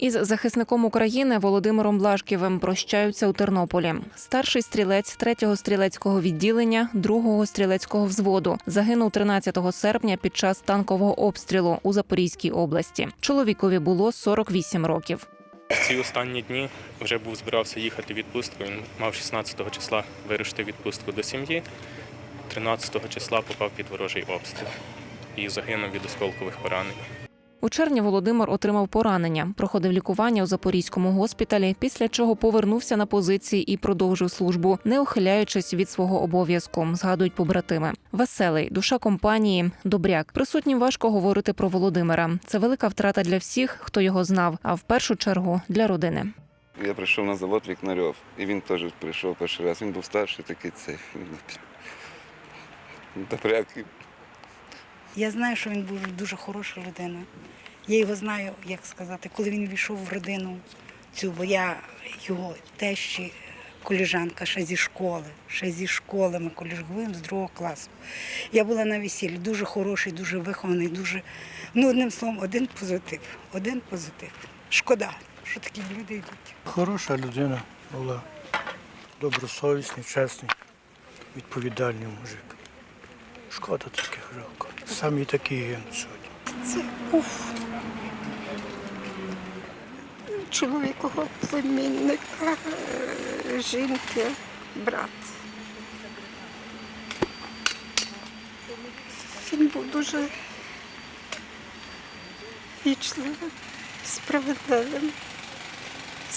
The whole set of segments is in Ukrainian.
Із захисником України Володимиром Блашківим прощаються у Тернополі. Старший стрілець 3-го стрілецького відділення 2-го стрілецького взводу загинув 13 серпня під час танкового обстрілу у Запорізькій області. Чоловікові було 48 років. В ці останні дні вже був збирався їхати відпустку. Він мав 16 числа вирушити відпустку до сім'ї. 13 числа попав під ворожий обстріл і загинув від осколкових поранень. У червні Володимир отримав поранення, проходив лікування у Запорізькому госпіталі, після чого повернувся на позиції і продовжив службу, не ухиляючись від свого обов'язку. Згадують побратими. Веселий, душа компанії, добряк. Присутнім важко говорити про Володимира. Це велика втрата для всіх, хто його знав, а в першу чергу для родини. Я прийшов на завод Вікнарьов, і він теж прийшов перший раз. Він був старший такий цей. Добряк. Я знаю, що він був дуже хороша людина. Я його знаю, як сказати, коли він війшов в родину цю, бо я його тещі, коліжанка ще зі школи, ще зі школи ми коліжгуємо з другого класу. Я була на весіллі, дуже хороший, дуже вихований, дуже, ну одним словом, один позитив, один позитив. Шкода, що такі люди йдуть. Хороша людина була, добросовісний, чесний, відповідальний мужик. Шкода таких жалко. Самі такі гинуть. Це був чоловікового племінника, жінки, брат. Він був дуже вічливим, справедливим.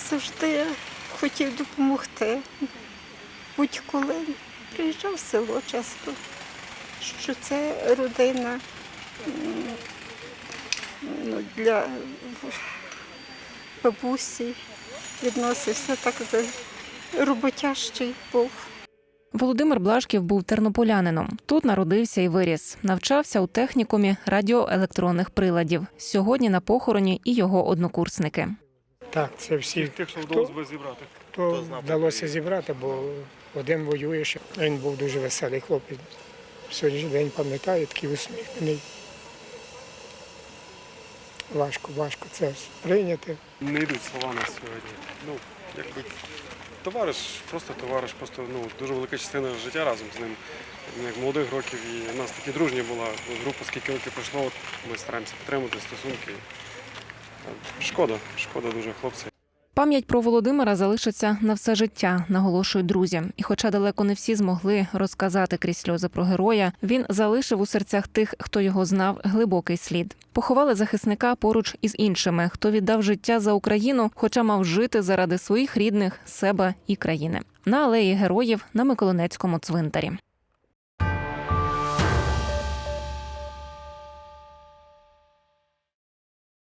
Завжди хотів допомогти. Будь-коли приїжджав в село часто, що це родина ну, для бабусі відносився так за роботящий був. Володимир Блашків був тернополянином. Тут народився і виріс. Навчався у технікумі радіоелектронних приладів. Сьогодні на похороні і його однокурсники. Так, це всі, Тих, що хто, вдалося зібрати. хто вдалося зібрати, бо один воює ще. Він був дуже веселий хлопець. Сьогоднішній день пам'ятаю, такий усміхнений. Важко, важко це сприйняти. Не йдуть слова на сьогодні. Ну, якби товариш, просто товариш, просто ну, дуже велика частина життя разом з ним. Як молодих років і у нас такі дружні була група, скільки років пройшло, ми стараємося підтримувати стосунки. Шкода, шкода дуже хлопця. Пам'ять про Володимира залишиться на все життя, наголошують друзі. І хоча далеко не всі змогли розказати крізь сльози про героя, він залишив у серцях тих, хто його знав, глибокий слід. Поховали захисника поруч із іншими, хто віддав життя за Україну, хоча мав жити заради своїх рідних, себе і країни. На алеї героїв на Миколинецькому цвинтарі.